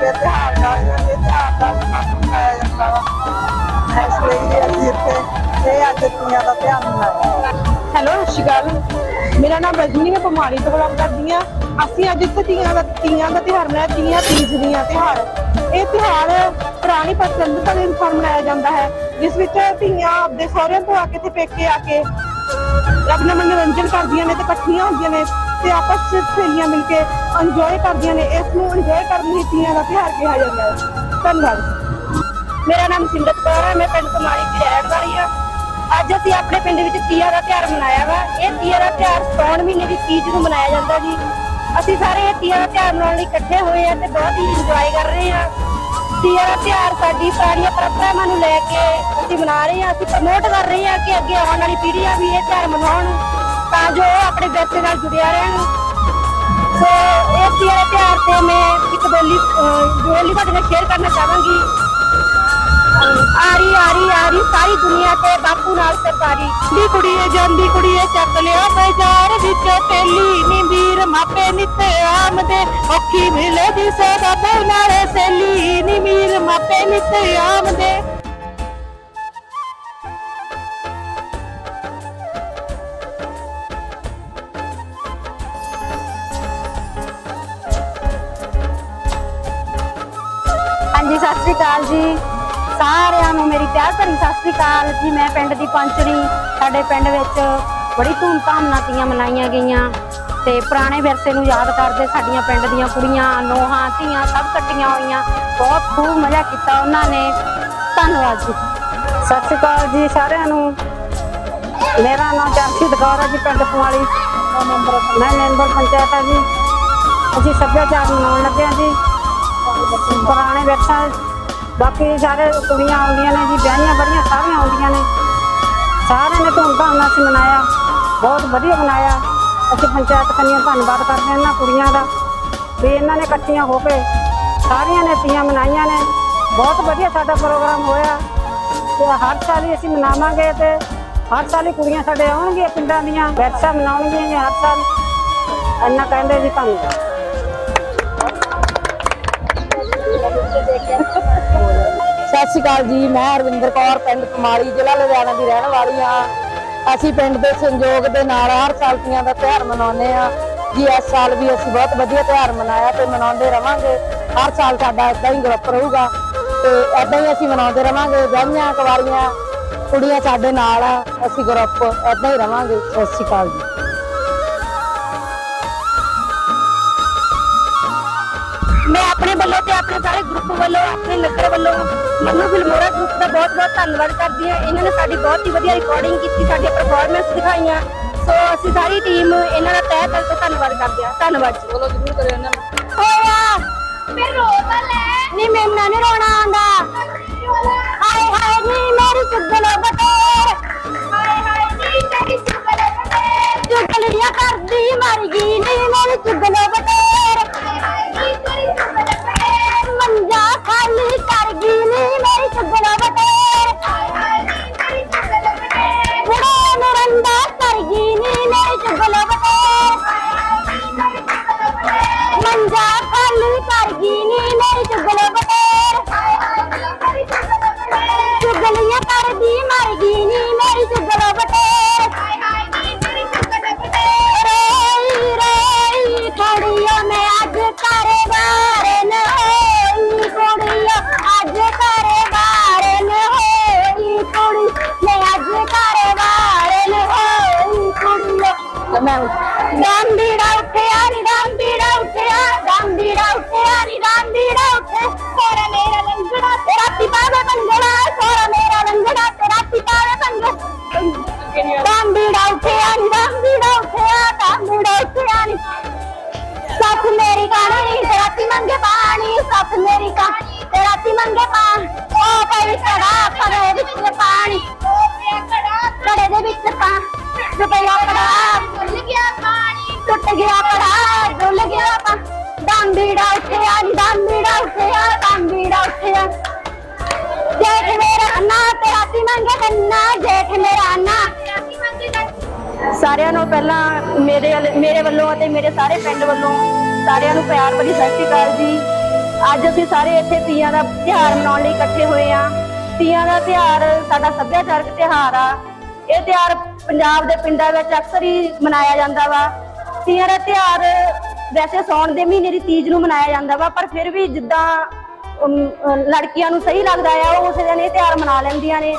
ਦੇ ਤਿਉਹਾਰ ਦਾ ਇਹ ਤਿਉਹਾਰ ਦਾ ਸਾਨੂੰ ਮਨਾਇਆ ਜਾਂਦਾ ਵਾ ਇਸ ਲਈ ਅਸੀਂ ਇੱਥੇ ਇਹ ਅੱਜ ਤੀਆਂ ਦਾ ਤਿਉਹਾਰ ਮਨਾਇਆ ਹੈਲੋ ਸਤਿ ਸ਼੍ਰੀ ਅਕਾਲ ਮੇਰਾ ਨਾਮ ਰਜਨੀ ਹੈ ਪਮਾੜੀ ਤੋਂ ਬਲੌਗ ਕਰਦੀ ਆ ਅਸੀਂ ਅੱਜ ਇੱਥੇ ਤੀਆਂ ਦਾ ਤੀਆਂ ਦਾ ਤਿਉਹਾਰ ਮਨਾਇਆ, ਤੀਆਂ ਤੀਜ ਦੀਆਂ ਤਿਉਹਾਰ। ਇਹ ਤਿਉਹਾਰ ਪੁਰਾਣੀ ਪਸੰਦਤਾ ਦੇ ਅਨੁਸਾਰ ਮਨਾਇਆ ਜਾਂਦਾ ਹੈ, ਜਿਸ ਵਿੱਚ ਧੀਆਂ ਆਪਦੇ ਸਹੁਰਿਆਂ ਤੋਂ ਆ ਕੇ ਤੇ ਪੇਕੇ ਆ ਕੇ ਆਪਣਾ ਮਨੋਰੰਜਨ ਕਰਦੀਆਂ ਨੇ ਤੇ ਇਕੱਠੀਆਂ ਹੁੰਦੀਆਂ ਨੇ ਤੇ ਆਪਸ ਵਿੱਚ ਸਹੇਲੀਆਂ ਮਿਲ ਕੇ ਇੰਜੋਏ ਕਰਦੀਆਂ ਨੇ, ਇਸ ਨੂੰ ਇੰਜੋਏ ਕਰਨ ਲਈ ਤੀਆਂ ਦਾ ਤਿਉਹਾਰ ਕਿਹਾ ਜਾਂਦਾ ਹੈ। ਧੰਨਵਾਦ। ਮੇਰਾ ਨਾਮ ਸਿੰਦਤ ਕੌਰ ਹੈ, ਮੈਂ ਪਿੰਡ ਕੁਮਾਰੀ ਦੀ ਰਹਿਣ ਵਾਲੀ ਹਾਂ। ਅੱਜ ਅਸੀਂ ਆਪਣੇ ਪਿੰਡ ਵਿੱਚ ਤੀਆਂ ਦਾ ਤਿਉਹਾਰ ਮਨਾਇਆ ਵਾ। ਇਹ ਤੀਆਂ ਦਾ ਤਿਉਹਾਰ ਸੌਣ ਮਹੀਨੇ ਦੀ ਤੀਜ ਨੂੰ ਮਨਾਇਆ ਜਾਂਦਾ ਜੀ। ਅਸੀਂ ਸਾਰੇ ਇਹ ਤੀਆਂ ਦਾ ਤਿਉਹਾਰ ਮਨਾਉਣ ਲਈ ਇਕੱਠੇ ਹੋਏ ਆ ਤੇ ਬਹੁਤ ਹੀ ਇੰਜੋਏ ਕਰ ਰਹੇ ਹਾਂ। ਤੀਆਂ ਦਾ ਤਿਉਹਾਰ ਸਾਡੀ ਪੁਰਾਣੀਆਂ ਪਰੰਪਰਾਵਾਂ ਨੂੰ ਲੈ ਕੇ ਅਸੀਂ ਮਨਾ ਰਹੇ ਹਾਂ, ਅਸੀਂ ਪ੍ਰਮੋਟ ਕਰ ਰਹੇ ਹਾਂ ਕਿ ਅੱਗੇ ਆਉਣ ਵਾਲੀ ਪੀੜ੍ਹੀਆਂ ਵੀ ਇਹ ਤਿਉਹਾਰ ਮਨਾਉਣ, ਤਾਂ ਜੋ ਉਹ ਆਪਣੇ ਵਿਰਸੇ ਨਾਲ ਜੁੜਿਆ ਰਹਿਣ। ਸੋ ਇਸ ਤੀਆਂ ਦੇ ਤਿਉਹਾਰ ਤੇ ਮੈਂ ਇੱਕ ਬੋਲੀ ਬੋਲੀ ਤੁਹਾਡੇ ਨਾਲ ਸ਼ੇਅਰ ਕਰਨਾ ਚਾਹਾਂਗੀ। ਆਰੀ ਆਰੀ ਆਰੀ, ਸਾਰੀ ਦੁਨੀਆ ਤੇ ਬਾਪੂ ਨਾਲ ਸਰਕਾਰੀ ਦੀ ਕੁੜੀਏ ਜਾਂਦੀ, ਕੁੜੀਏ ਚੱਕ ਲਿਆ ਬਾਜ਼ਾਰ ਵਿੱਚ। ਤੇਲੀ ਨੀ ਵੀਰ, ਮਾਪੇ ਨਿੱਤ ਆਮਦੇ। ਔਖੀ ਮਿਲੇ ਦੀ ਸਦਾ ਨਾਲੇ ਸੇਲੀ ਨੀ ਵੀਰ, ਮਾਪੇ ਨਿੱਤ ਆਮਦੇ। ਸਾਰਿਆਂ ਨੂੰ ਮੇਰੀ ਪਿਆਰ ਭਰੀ ਸਤਿ ਸ੍ਰੀ ਅਕਾਲ ਜੀ। ਮੈਂ ਪਿੰਡ ਦੀ ਪੰਚਣੀ ਸਾਡੇ ਪਿੰਡ ਵਿੱਚ ਬੜੀ ਧੂਮਧਾਮ ਨਾਲ ਤੀਆਂ ਮਨਾਈਆਂ ਗਈਆਂ। ਤੇ ਪੁਰਾਣੇ ਵਿਰਸੇ ਨੂੰ ਯਾਦ ਕਰਦੇ ਸਾਡੀਆਂ ਪਿੰਡ ਦੀਆਂ ਕੁੜੀਆਂ, ਨੋਹਾਂ, ਧੀਆਂ ਸਭ ਇਕੱਠੀਆਂ ਹੋਈਆਂ। ਬਹੁਤ ਖੂਬ ਮਜ਼ਾ ਕੀਤਾ ਉਹਨਾਂ ਨੇ। ਧੰਨਵਾਦ ਜੀ। ਸਤਿ ਸ਼੍ਰੀ ਅਕਾਲ ਜੀ ਸਾਰਿਆਂ ਨੂੰ। ਮੇਰਾ ਨਾਮ ਚਰਨਜੀਤ ਕੌਰ ਹੈ ਜੀ, ਪਿੰਡ ਪੁਆਲੀ ਮੈਂ ਮੈਂਬਰ ਪੰਚਾਇਤ ਹਾਂ ਜੀ। ਅਸੀਂ ਸੱਭਿਆਚਾਰ ਮਨਾਉਣ ਲੱਗੇ ਹਾਂ ਜੀ। ਪੁਰਾਣੇ ਵਿਰਸਾ ਬਾਕੀ ਸਾਰੇ ਕੁੜੀਆਂ ਆਉਂਦੀਆਂ ਨੇ ਜੀ, ਵਿਆਹੀਆਂ ਬੜੀਆਂ ਸਾਰੀਆਂ ਆਉਂਦੀਆਂ ਨੇ। ਸਾਰਿਆਂ ਨੇ ਧੂਮਧਾਮ ਨਾਲ ਅਸੀਂ ਮਨਾਇਆ। ਬਹੁਤ ਵਧੀਆ ਮਨਾਇਆ। ਅਸੀਂ ਪੰਚਾਇਤ ਕੰਨੀਆਂ ਧੰਨਵਾਦ ਕਰਦੇ ਹਾਂ ਇਹਨਾਂ ਕੁੜੀਆਂ ਦਾ। ਵੀ ਇਹਨਾਂ ਨੇ ਇਕੱਠੀਆਂ ਹੋ ਕੇ ਸਾਰੀਆਂ ਨੇ ਤੀਆਂ ਮਨਾਈਆਂ ਨੇ। ਬਹੁਤ ਵਧੀਆ ਸਾਡਾ ਪ੍ਰੋਗਰਾਮ ਹੋਇਆ। ਤੇ ਹਰ ਸਾਲ ਹੀ ਅਸੀਂ ਮਨਾਵਾਂਗੇ ਤੇ ਹਰ ਸਾਲ ਹੀ ਕੁੜੀਆਂ ਸਾਡੇ ਆਉਣਗੀਆਂ ਪਿੰਡਾਂ ਦੀਆਂ। ਵਿਰਸਾ ਮਨਾਉਣਗੀਆਂ ਹਰ ਸਾਲ। ਇੰਨਾ ਕਹਿੰਦੇ ਜੀ ਧੰਨਵਾਦ। ਸ਼੍ਰੀ ਅਕਾਲ ਜੀ, ਮੈਂ ਹਰਵਿੰਦਰ ਕੌਰ, ਪਿੰਡ ਕਮਾਲੀ ਜ਼ਿਲ੍ਹਾ ਲੁਧਿਆਣਾ ਦੀ ਰਹਿਣ ਵਾਲੀ ਹਾਂ। ਅਸੀਂ ਪਿੰਡ ਦੇ ਸੰਯੋਗ ਦੇ ਨਾਲ ਹਰ ਸਾਲ ਤੀਆਂ ਦਾ ਤਿਉਹਾਰ ਮਨਾਉਂਦੇ ਹਾਂ। ਜੀ, ਇਸ ਸਾਲ ਵੀ ਅਸੀਂ ਬਹੁਤ ਵਧੀਆ ਤਿਉਹਾਰ ਮਨਾਇਆ ਤੇ ਮਨਾਉਂਦੇ ਰਵਾਂਗੇ। ਹਰ ਸਾਲ ਸਾਡਾ ਇਦਾਂ ਹੀ ਗਰੁੱਪ ਰਹੂਗਾ ਤੇ ਇਦਾਂ ਹੀ ਅਸੀਂ ਮਨਾਉਂਦੇ ਰਵਾਂਗੇ। ਵਿਆਹੀਆਂ ਕੁਵਾਰੀਆਂ ਕੁੜੀਆਂ ਸਾਡੇ ਨਾਲ ਆ। ਅਸੀਂ ਗਰੁੱਪ ਇਦਾਂ ਹੀ ਰਵਾਂਗੇ। ਸਤਿ ਸ਼੍ਰੀ ਅਕਾਲ ਜੀ। ਮੈਂ ਆਪਣੇ ਵੱਲੋਂ ਤੇ ਆਪਣੇ ਸਾਰੇ ਗਰੁੱਪ ਵੱਲੋਂ ਆਪਣੇ ਨਗਰ ਵੱਲੋਂ ਮੰਨੂ ਫਿਲਮੋਰਾ ਗਰੁੱਪ ਦਾ ਬਹੁਤ ਬਹੁਤ ਧੰਨਵਾਦ ਕਰਦੀ ਹਾਂ। ਇਹਨਾਂ ਨੇ ਸਾਡੀ ਬਹੁਤ ਹੀ ਵਧੀਆ ਰਿਕਾਰਡਿੰਗ ਕੀਤੀ ਸਾਡੀਆਂ ਪਰਫਾਰਮੈਂਸ ਦਿਖਾਈਆਂ। ਸੋ ਅਸੀਂ ਸਾਰੀ ਟੀਮ ਇਹਨਾਂ ਦਾ ਤਹਿ ਦਿਲ ਤੋਂ ਧੰਨਵਾਦ ਕਰਦੇ ਹਾਂ। ਧੰਨਵਾਦ ਜੀ। ਬੋਲੋ ਜ਼ਰੂਰ ਕਰਿਓ ਇਹਨਾਂ ਨੂੰ। ਹੋਇਆ ਫਿਰ ਰੋ ਤਾਂ ਲੈ ਨਹੀਂ ਮੈਨੂੰ ਨਹੀਂ ਰੋਣਾ ਆਉਂਦਾ। ਹਾਏ ਹਾਏ ਨੀ ਮੇਰੀ ਚੁੱਗਲ ਪਹਿਲਾਂ ਮੇਰੇ ਵੱਲ- ਮੇਰੇ ਵੱਲੋਂ ਅਤੇ ਮੇਰੇ ਸਾਰੇ ਪਿੰਡ ਵੱਲੋਂ ਸਾਰਿਆਂ ਨੂੰ ਪਿਆਰ ਭਰੀ ਸਤਿ ਸ਼੍ਰੀ ਅਕਾਲ ਜੀ। ਅੱਜ ਅਸੀਂ ਸਾਰੇ ਇੱਥੇ ਤੀਆਂ ਦਾ ਤਿਉਹਾਰ ਮਨਾਉਣ ਲਈ ਇਕੱਠੇ ਹੋਏ ਆ ਤੀਆਂ ਦਾ ਤਿਉਹਾਰ ਸਾਡਾ ਸੱਭਿਆਚਾਰਕ ਤਿਉਹਾਰ ਆ। ਇਹ ਤਿਉਹਾਰ ਪੰਜਾਬ ਦੇ ਪਿੰਡਾਂ ਵਿੱਚ ਅਕਸਰ ਹੀ ਮਨਾਇਆ ਜਾਂਦਾ ਵਾ। ਤੀਆਂ ਦਾ ਤਿਉਹਾਰ ਵੈਸੇ ਸੌਣ ਦੇ ਮਹੀਨੇ ਦੀ ਤੀਜ ਨੂੰ ਮਨਾਇਆ ਜਾਂਦਾ ਵਾ, ਪਰ ਫਿਰ ਵੀ ਜਿੱਦਾਂ ਲੜਕੀਆਂ ਨੂੰ ਸਹੀ ਲੱਗਦਾ ਆ, ਉਹ ਉਸੇ ਦਿਨ ਇਹ ਤਿਉਹਾਰ ਮਨਾ ਲੈਂਦੀਆਂ ਨੇ।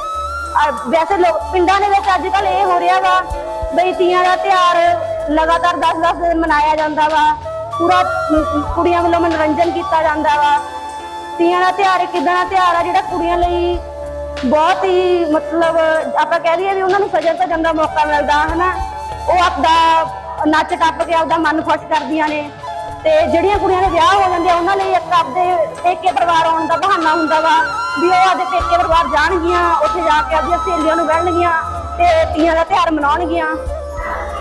ਵੈਸੇ ਲੋਕ, ਪਿੰਡਾਂ ਦੇ ਵਿੱਚ ਅੱਜ ਕੱਲ ਇਹ ਹੋ ਰਿਹਾ ਵਾ ਬਈ ਤੀਆਂ ਦਾ ਤਿਉਹਾਰ ਲਗਾਤਾਰ 10-10 ਦਿਨ ਮਨਾਇਆ ਜਾਂਦਾ ਵਾ। ਪੂਰਾ ਕੁੜੀਆਂ ਵੱਲੋਂ ਮਨੋਰੰਜਨ ਕੀਤਾ ਜਾਂਦਾ ਵਾ। ਤੀਆਂ ਦਾ ਤਿਉਹਾਰ ਇੱਕ ਇਦਾਂ ਦਾ ਤਿਉਹਾਰ ਆ ਜਿਹੜਾ ਕੁੜੀਆਂ ਲਈ ਬਹੁਤ ਹੀ ਮਤਲਬ ਆਪਾਂ ਕਹਿ ਲਈਏ ਵੀ ਉਹਨਾਂ ਨੂੰ ਸਜਣ ਸਜਣ ਦਾ ਮੌਕਾ ਮਿਲਦਾ, ਹਨਾ। ਉਹ ਆਪਦਾ ਨੱਚ ਟੱਪ ਕੇ ਆਪਦਾ ਮਨ ਖੁਸ਼ ਕਰਦੀਆਂ ਨੇ। ਤੇ ਜਿਹੜੀਆਂ ਕੁੜੀਆਂ ਦੇ ਵਿਆਹ ਹੋ ਜਾਂਦੇ ਆ, ਉਹਨਾਂ ਲਈ ਇੱਕ ਆਪਦੇ ਪੇਕੇ ਪਰਿਵਾਰ ਆਉਣ ਦਾ ਬਹਾਨਾ ਹੁੰਦਾ ਵਾ ਵੀ ਉਹ ਆਪਦੇ ਪੇਕੇ ਪਰਿਵਾਰ ਜਾਣਗੀਆਂ, ਉੱਥੇ ਜਾ ਕੇ ਆਪਦੀਆਂ ਸਹੇਲੀਆਂ ਨੂੰ ਮਿਲਣਗੀਆਂ ਤੇ ਤੀਆਂ ਦਾ ਤਿਉਹਾਰ ਮਨਾਉਣਗੀਆਂ।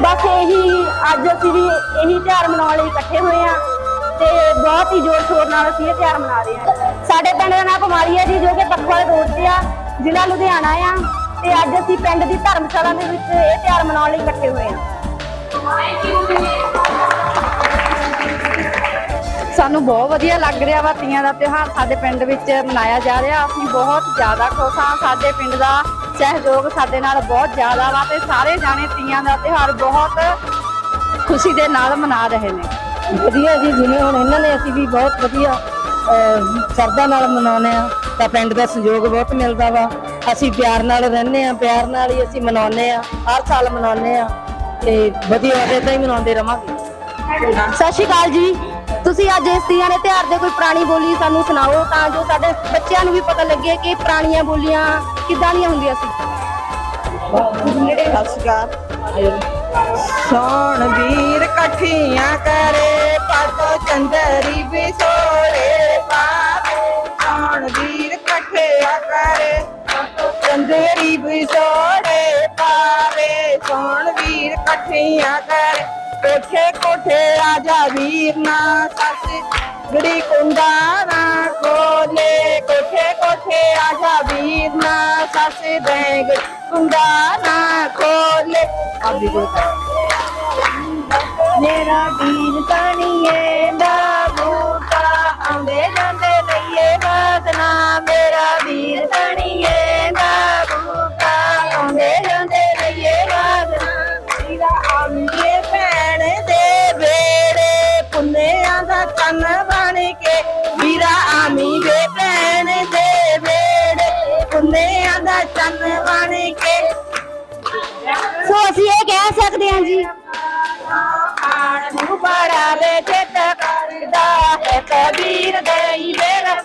ਬਸ ਇਹੀ, ਅੱਜ ਅਸੀਂ ਵੀ ਇਹੀ ਤਿਉਹਾਰ ਮਨਾਉਣ ਲਈ ਇਕੱਠੇ ਹੋਏ ਆ ਤੇ ਬਹੁਤ ਹੀ ਜ਼ੋਰ ਸ਼ੋਰ ਨਾਲ ਅਸੀਂ ਇਹ ਤਿਉਹਾਰ ਮਨਾ ਰਹੇ ਹਾਂ। ਸਾਡੇ ਪਿੰਡ ਦਾ ਨਾਮ ਕੁਮਾਰੀ ਹੈ ਜੀ, ਜੋ ਕਿ ਪੱਖਵਾਲੇ ਰੋਡ ਤੇ ਆ, ਜ਼ਿਲ੍ਹਾ ਲੁਧਿਆਣਾ ਆ ਤੇ ਅੱਜ ਅਸੀਂ ਪਿੰਡ ਦੀ ਧਰਮਸ਼ਾਲਾ ਦੇ ਵਿੱਚ ਇਹ ਤਿਉਹਾਰ ਮਨਾਉਣ ਲਈ ਇਕੱਠੇ ਹੋਏ ਆ ਸਾਨੂੰ ਬਹੁਤ ਵਧੀਆ ਲੱਗ ਰਿਹਾ ਵਾ ਤੀਆਂ ਦਾ ਤਿਉਹਾਰ ਸਾਡੇ ਪਿੰਡ ਵਿੱਚ ਮਨਾਇਆ ਜਾ ਰਿਹਾ। ਅਸੀਂ ਬਹੁਤ ਜ਼ਿਆਦਾ ਖੁਸ਼ ਹਾਂ ਸਾਡੇ ਪਿੰਡ ਦਾ ਸਹਿਯੋਗ ਸਾਡੇ ਨਾਲ ਬਹੁਤ ਜ਼ਿਆਦਾ ਵਾ ਤੇ ਸਾਰੇ ਜਾਣੇ ਤੀਆਂ ਦਾ ਤਿਉਹਾਰ ਬਹੁਤ ਖੁਸ਼ੀ ਦੇ ਨਾਲ ਮਨਾ ਰਹੇ ਨੇ। ਵਧੀਆ ਜੀ ਜਿਵੇਂ ਹੁਣ ਇਹਨਾਂ ਨੇ ਅਸੀਂ ਵੀ ਬਹੁਤ ਵਧੀਆ ਸ਼ਰਧਾ ਨਾਲ ਮਨਾਉਂਦੇ ਆ ਤਾਂ ਪਿੰਡ ਦਾ ਸਹਿਯੋਗ ਬਹੁਤ ਮਿਲਦਾ ਵਾ। ਅਸੀਂ ਪਿਆਰ ਨਾਲ ਰਹਿੰਦੇ ਆ ਪਿਆਰ ਨਾਲ ਹੀ ਅਸੀਂ ਮਨਾਉਂਦੇ ਆ ਹਰ ਸਾਲ ਮਨਾਉਂਦੇ ਆ ਤੇ ਵਧੀਆ ਇਦਾਂ ਹੀ ਮਨਾਉਂਦੇ ਰਵਾਂਗੇ। ਸਤਿ ਸ਼੍ਰੀ ਅਕਾਲ ਜੀ। ਤੁਸੀਂ ਅੱਜ ਇਸ ਤੀਆਂ ਦੇ ਤਿਉਹਾਰ ਦੇ ਕੋਈ ਪੁਰਾਣੀ ਬੋਲੀ ਸਾਨੂੰ ਸੁਣਾਓ ਤਾਂ ਜੋ ਸਾਡੇ ਬੱਚਿਆਂ ਨੂੰ ਵੀ ਪਤਾ ਲੱਗੇ ਕਿ ਪੁਰਾਣੀਆਂ ਬੋਲੀਆਂ ਕਿੱਦਾਂ ਦੀਆਂ ਹੁੰਦੀਆਂ ਸੀ। ਸਤਿ ਸ਼੍ਰੀ ਅਕਾਲ। ਸੋਣ ਵੀਰ ਇਕੱਠੀਆਂ ਕਰੇ ਪੱਟ ਚੰਦਰੀ ਵਿਸੋੜੇ ਪਾਵੇ। ਸੋਣ ਵੀਰ ਇਕੱਠਿਆ ਕਰੇ ਪੱਟ ਚੰਦਰੀ ਵਿਸੋੜੇ ਪਾਵੇ। ਸੋਣ ਵੀਰ ਇਕੱਠੀਆਂ ਕਰੇ ਕੋਠੇ ਕੋਠੇ ਆ ਜਾ ਵੀਰ ਨਾ ਸੱਸ ਗੜੀ ਕੁੰਡਾ ਨਾ ਕੋਲੇ। ਕੋਠੇ ਕੋਠੇ ਆ ਜਾ ਵੀਰ ਨਾ ਸੱਸ ਬੈਗ ਕੁੰਡਾ ਨਾ ਕੋਲੇ ਆਪਦੀ ਕੋਈ ਮੇਰਾ ਵੀਰ ਤਾਣੀਏ ਦਾ ਵੇੜੇ ਦਾ ਚੰਨ ਬਣ ਕੇ। ਸੋ ਅਸੀਂ ਇਹ ਕਹਿ ਸਕਦੇ ਹਾਂ ਜੀ ਆਣ ਨੂੰ ਬੜਾ ਵੇ ਚਿੱਤ ਕਰਦਾ ਹੈ ਕਬੀਰ ਦੇਈ ਮੇਰਾ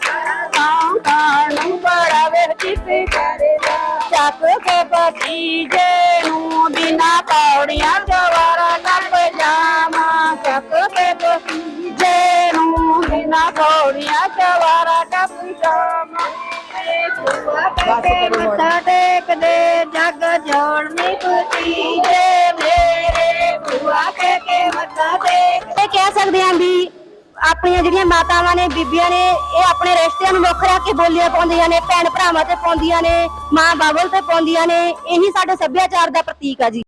ਆਣ ਨੂੰ ਬੜਾ ਵੇ ਚਿੱਤ ਕਰਦਾ। ਚੱਕ ਕੇ ਪਤੀਜੇ ਨੂੰ ਬਿਨਾ ਪੌੜੀਆਂ ਜਵਾਰਾ ਟੱਪ ਜਾਵਾਂ। ਚੱਕ ਕੇ ਪਤੀਜੇ ਨੂੰ ਬਿਨਾ ਮੱਥਾ ਟੇਕਦੇ, ਜਗ ਜੋੜਨੀ ਪਤੀਜੇ ਮੇਰੇ ਬੁਆ ਕੇ ਮੱਥਾ ਟੇਕ। ਇਹ ਕਹਿ ਸਕਦੇ ਹਾਂ ਵੀ ਆਪਣੀਆਂ ਜਿਹੜੀਆਂ ਮਾਤਾਵਾਂ ਨੇ, ਬੀਬੀਆਂ ਨੇ, ਇਹ ਆਪਣੇ ਰਿਸ਼ਤਿਆਂ ਨੂੰ ਮੁੱਖ ਰੱਖ ਕੇ ਬੋਲੀਆਂ ਪਾਉਂਦੀਆਂ ਨੇ, ਭੈਣ ਭਰਾਵਾਂ ਤੇ ਪਾਉਂਦੀਆਂ ਨੇ, ਮਾਂ ਬਾਬਲ ਤੇ ਪਾਉਂਦੀਆਂ ਨੇ, ਇਹੀ ਸਾਡੇ ਸੱਭਿਆਚਾਰ ਦਾ ਪ੍ਰਤੀਕ ਆ ਜੀ।